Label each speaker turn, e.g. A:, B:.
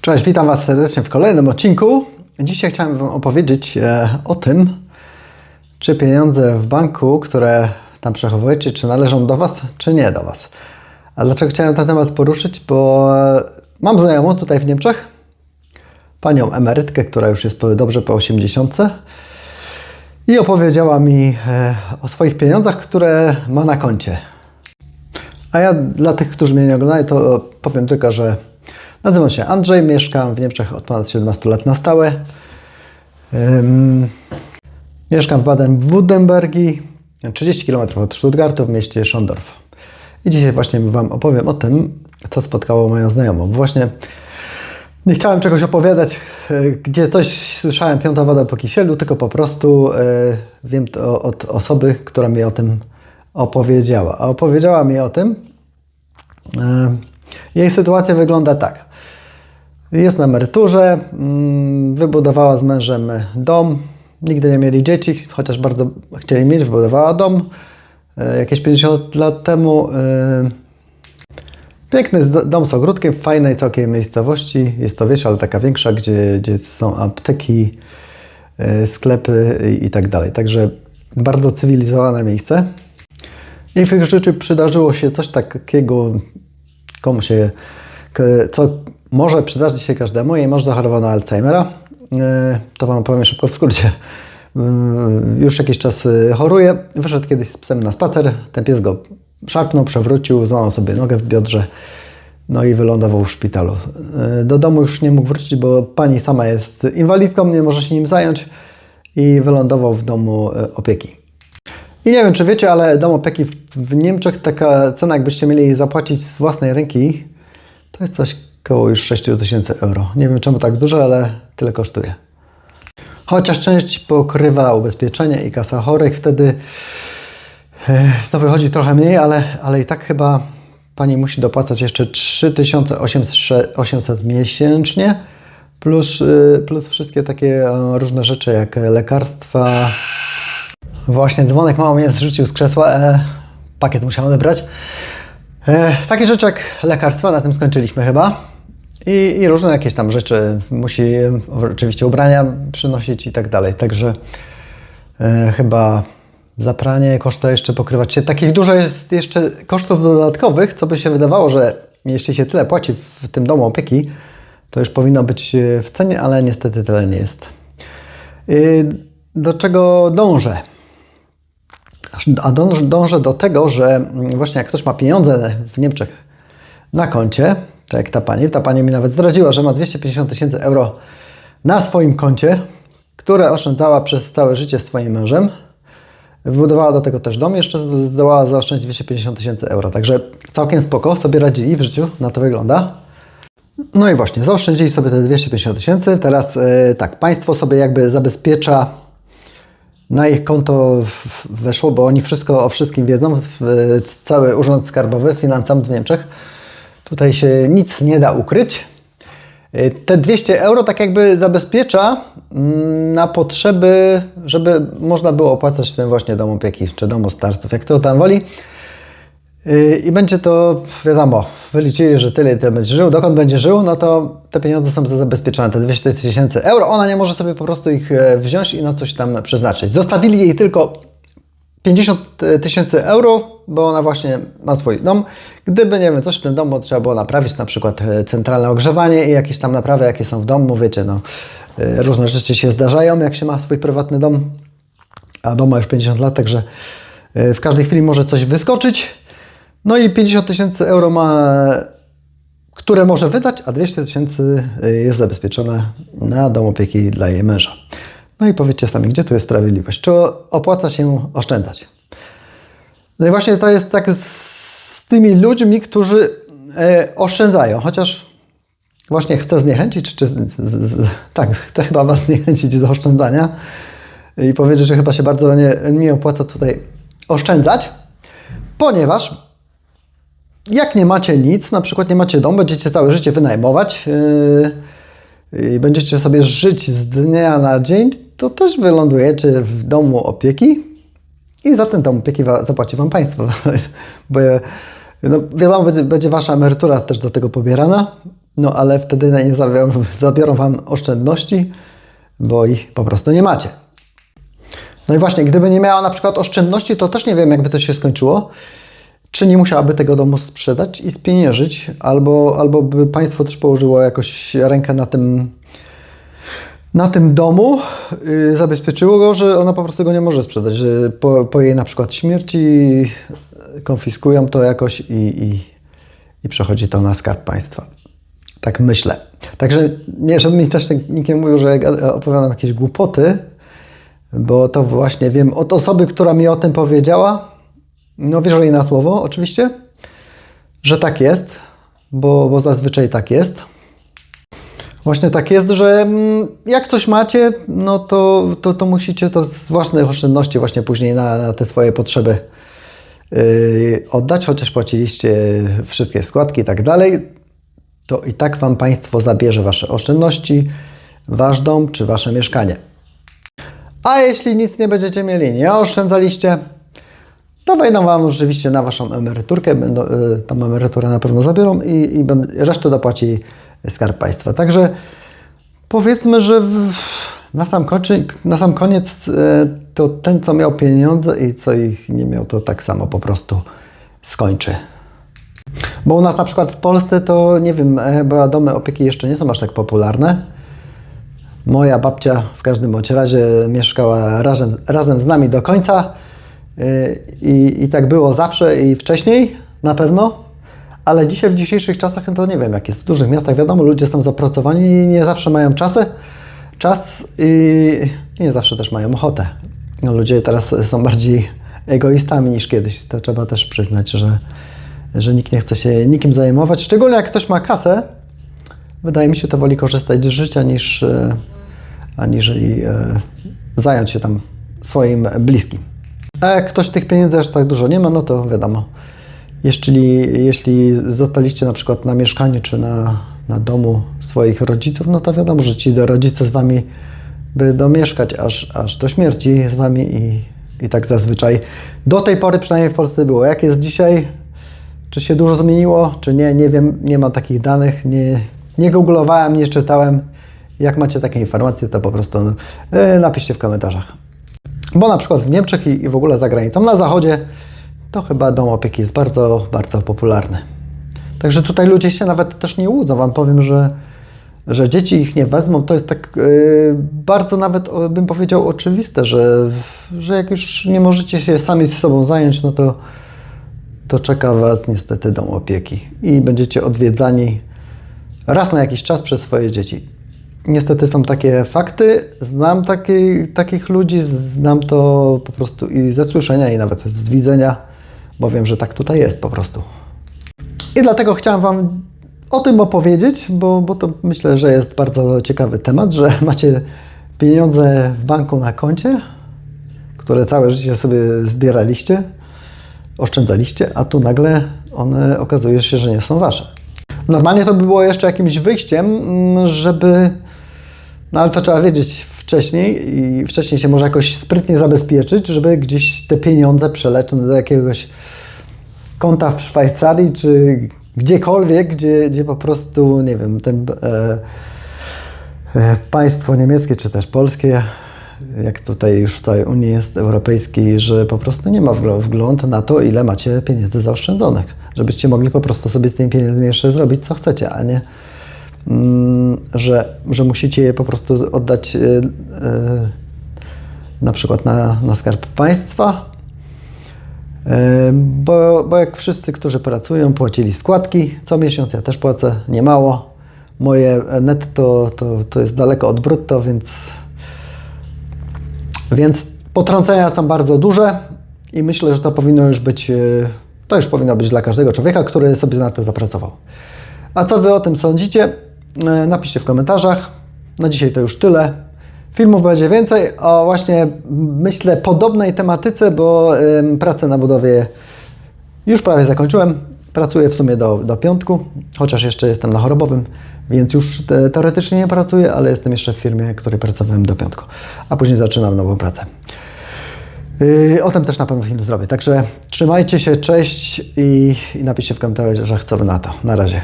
A: Cześć, witam Was serdecznie w kolejnym odcinku. Dzisiaj chciałem Wam opowiedzieć e, o tym, czy pieniądze w banku, które tam przechowujecie, czy należą do Was, czy nie do Was. A dlaczego chciałem ten temat poruszyć? Bo e, mam znajomą tutaj w Niemczech, panią emerytkę, która już jest dobrze po 80 i opowiedziała mi e, o swoich pieniądzach, które ma na koncie. A ja dla tych, którzy mnie nie oglądają, to powiem tylko, że nazywam się Andrzej, mieszkam w Niemczech od ponad 17 lat na stałe. Ym, mieszkam w Baden-Württembergi, 30 km od Stuttgartu w mieście Schondorf. I dzisiaj właśnie Wam opowiem o tym, co spotkało moją znajomą. Właśnie nie chciałem czegoś opowiadać, e, gdzie coś słyszałem piąta woda po kisielu, tylko po prostu e, wiem to od osoby, która mi o tym opowiedziała. A opowiedziała mi o tym, e, jej sytuacja wygląda tak. Jest na emeryturze, mm, wybudowała z mężem dom, nigdy nie mieli dzieci, chociaż bardzo chcieli mieć, wybudowała dom e, jakieś 50 lat temu. e, Piękny dom z ogródkiem w fajnej całkiem miejscowości. Jest to wieś, ale taka większa, gdzie, gdzie są apteki, e, sklepy i, tak dalej. Także bardzo cywilizowane miejsce. I w ich życiu przydarzyło się coś takiego, komu się, co może przydarzyć się każdemu. Jej mąż zachorował na Alzheimera. E, To Wam powiem szybko w skrócie. Mm, Już jakiś czas e, choruje. Wyszedł kiedyś z psem na spacer. Ten pies go szarpnął, przewrócił, złamał sobie nogę w biodrze. No i wylądował w szpitalu. E, Do domu już nie mógł wrócić, bo pani sama jest inwalidką, nie może się nim zająć i wylądował w domu e, opieki. I nie wiem, czy wiecie, ale dom opieki w, Niemczech, taka cena, jakbyście mieli zapłacić z własnej ręki, to jest coś koło już 6 tysięcy euro. Nie wiem, czemu tak dużo, ale tyle kosztuje. Chociaż część pokrywa ubezpieczenie i kasa chorych, wtedy e, to wychodzi trochę mniej, ale, ale i tak chyba pani musi dopłacać jeszcze 3800 miesięcznie, plus, y, plus wszystkie takie e, różne rzeczy jak lekarstwa, Właśnie dzwonek mało mnie zrzucił z krzesła. E, pakiet musiałem odebrać. E, takie rzeczy jak lekarstwa, na tym skończyliśmy chyba. I, I różne jakieś tam rzeczy. Musi oczywiście ubrania przynosić i tak dalej. Także e, chyba za pranie koszta jeszcze pokrywać się. Takich dużo jest jeszcze kosztów dodatkowych, co by się wydawało, że jeśli się tyle płaci w tym domu opieki, to już powinno być w cenie, ale niestety tyle nie jest. E, Do czego dążę? A dąż, dążę do tego, że właśnie jak ktoś ma pieniądze w Niemczech na koncie, tak jak ta pani, ta pani mi nawet zdradziła, że ma 250 tysięcy euro na swoim koncie, które oszczędzała przez całe życie z swoim mężem. Wybudowała do tego też dom, jeszcze zdołała zaoszczędzić 250 tysięcy euro. Także całkiem spoko sobie radzili w życiu, na to wygląda. No i właśnie, zaoszczędzili sobie te 250 tysięcy. Teraz e, tak, państwo sobie jakby zabezpiecza na ich konto weszło, bo oni wszystko o wszystkim wiedzą, w- cały Urząd Skarbowy, Finansamt w Niemczech. Tutaj się nic nie da ukryć. Y, Te 200 euro tak jakby zabezpiecza mm, na potrzeby, żeby można było opłacać ten właśnie dom opieki, czy dom starców, jak to tam woli. Y, I będzie to, wiadomo, wyliczyli, że tyle i tyle będzie żył. Dokąd będzie żył, no to te pieniądze są zabezpieczone, te 200 tysięcy euro. Ona nie może sobie po prostu ich e, wziąć i na coś tam przeznaczyć. Zostawili jej tylko 50 tysięcy euro, bo ona właśnie ma swój dom. Gdyby, nie wiem, coś w tym domu trzeba było naprawić, na przykład e, centralne ogrzewanie i jakieś tam naprawy, jakie są w domu, wiecie, no, e, różne rzeczy się zdarzają, jak się ma swój prywatny dom a dom ma już 50 lat, także e, w każdej chwili może coś wyskoczyć. No i 50 tysięcy euro ma, które może wydać, a 200 tysięcy e, jest zabezpieczone na dom opieki dla jej męża. No i powiedzcie sami, gdzie tu jest sprawiedliwość? Czy opłaca się oszczędzać? No i właśnie to jest tak z, tymi ludźmi, którzy e, oszczędzają, chociaż właśnie chcę zniechęcić, czy z, z, z, tak, chcę chyba Was zniechęcić do oszczędzania i powiedzieć, że chyba się bardzo nie, nie opłaca tutaj oszczędzać, ponieważ jak nie macie nic, na przykład nie macie domu, będziecie całe życie wynajmować yy, i będziecie sobie żyć z dnia na dzień, to też wylądujecie w domu opieki i za ten dom opieki zapłaci Wam państwo. Bo no, wiadomo, będzie, będzie Wasza emerytura też do tego pobierana. no ale wtedy nie zabiorą, zabiorą Wam oszczędności, bo ich po prostu nie macie. No i właśnie, gdyby nie miała na przykład oszczędności, to też nie wiem, jakby to się skończyło. Czy nie musiałaby tego domu sprzedać i spieniężyć, albo, albo by państwo też położyło jakoś rękę na tym, na tym domu, yy, zabezpieczyło go, że ona po prostu go nie może sprzedać, że po, po jej na przykład śmierci konfiskują to jakoś i, i, i przechodzi to na skarb państwa. Tak myślę. Także nie, żeby mi też nikt nie mówił, że opowiadam jakieś głupoty, bo to właśnie wiem od osoby, która mi o tym powiedziała, no wierzę jej na słowo oczywiście, że tak jest, bo, bo zazwyczaj tak jest. Właśnie tak jest, że mm, jak coś macie, no to, to, to musicie to z własnych oszczędności właśnie później na, na te swoje potrzeby yy, oddać, chociaż płaciliście wszystkie składki i tak dalej, to i tak Wam państwo zabierze Wasze oszczędności, Wasz dom czy Wasze mieszkanie. A jeśli nic nie będziecie mieli, nie oszczędzaliście, to wejdą Wam oczywiście na Waszą emeryturkę, będą, y, tą emeryturę na pewno zabiorą i, i resztę dopłaci Skarb Państwa. Także powiedzmy, że w, na, sam kończy, na sam koniec y, to ten, co miał pieniądze i co ich nie miał, to tak samo po prostu skończy. Bo u nas na przykład w Polsce to nie wiem, e, bo domy opieki jeszcze nie są aż tak popularne. Moja babcia w każdym bądź razie mieszkała razem, razem z nami do końca i, i tak było zawsze i wcześniej na pewno, ale dzisiaj w dzisiejszych czasach to nie wiem jak jest. W dużych miastach wiadomo, ludzie są zapracowani i nie zawsze mają czasy, czas i i nie zawsze też mają ochotę. No, ludzie teraz są bardziej egoistami niż kiedyś. To trzeba też przyznać, że, że nikt nie chce się nikim zajmować. Szczególnie jak ktoś ma kasę, wydaje mi się, to woli korzystać z życia niż e, aniżeli e, zająć się tam swoim bliskim. A jak ktoś tych pieniędzy aż tak dużo nie ma, no to wiadomo. Jeśli, jeśli zostaliście na przykład na mieszkaniu czy na, na domu swoich rodziców, no to wiadomo, że ci rodzice z wami będą mieszkać aż, aż do śmierci z wami i, i tak zazwyczaj do tej pory przynajmniej w Polsce było. Jak jest dzisiaj? Czy się dużo zmieniło, czy nie? Nie wiem, nie ma takich danych, nie, nie googlowałem, nie czytałem. Jak macie takie informacje, to po prostu e, napiszcie w komentarzach. Bo na przykład w Niemczech i, w ogóle za granicą, na zachodzie, to chyba dom opieki jest bardzo, bardzo popularny. Także tutaj ludzie się nawet też nie łudzą. Wam powiem, że, że dzieci ich nie wezmą. To jest tak e, bardzo nawet, bym powiedział, oczywiste, że, że jak już nie możecie się sami z sobą zająć, no to, to czeka Was niestety dom opieki i będziecie odwiedzani raz na jakiś czas przez swoje dzieci. Niestety są takie fakty, znam taki, takich ludzi, znam to po prostu i ze słyszenia, i nawet z widzenia, bo wiem, że tak tutaj jest po prostu. I dlatego chciałem Wam o tym opowiedzieć, bo, bo to myślę, że jest bardzo ciekawy temat, że macie pieniądze w banku na koncie, które całe życie sobie zbieraliście, oszczędzaliście, a tu nagle one okazuje się, że nie są Wasze. Normalnie to by było jeszcze jakimś wyjściem, mm, żeby. No ale to trzeba wiedzieć wcześniej i wcześniej się może jakoś sprytnie zabezpieczyć, żeby gdzieś te pieniądze przelecieć do jakiegoś konta w Szwajcarii czy gdziekolwiek, gdzie, gdzie po prostu, nie wiem, ten, e, e, państwo niemieckie czy też polskie, jak tutaj już w całej Unii jest Europejskiej, że po prostu nie ma wgl- wgląd na to, ile macie pieniędzy zaoszczędzonych, żebyście mogli po prostu sobie z tymi pieniędzmi jeszcze zrobić, co chcecie, a nie, że, że musicie je po prostu oddać e, e, na przykład na, na skarb państwa, E, Bo, bo jak wszyscy, którzy pracują, płacili składki co miesiąc, ja też płacę niemało. Moje netto to, to jest daleko od brutto, więc, więc potrącenia są bardzo duże i myślę, że to powinno już być, to już powinno być dla każdego człowieka, który sobie na to zapracował. A co Wy o tym sądzicie? E, Napiszcie w komentarzach. Na dzisiaj to już tyle. Filmów będzie więcej o właśnie, myślę, podobnej tematyce, bo pracę na budowie już prawie zakończyłem. Pracuję w sumie do, do piątku, chociaż jeszcze jestem na chorobowym, więc już te, teoretycznie nie pracuję, ale jestem jeszcze w firmie, w której pracowałem do piątku, a później zaczynam nową pracę. Yy, o tym też na pewno film zrobię. Także trzymajcie się, cześć i, i napiszcie w komentarzach, co wy na to. Na razie.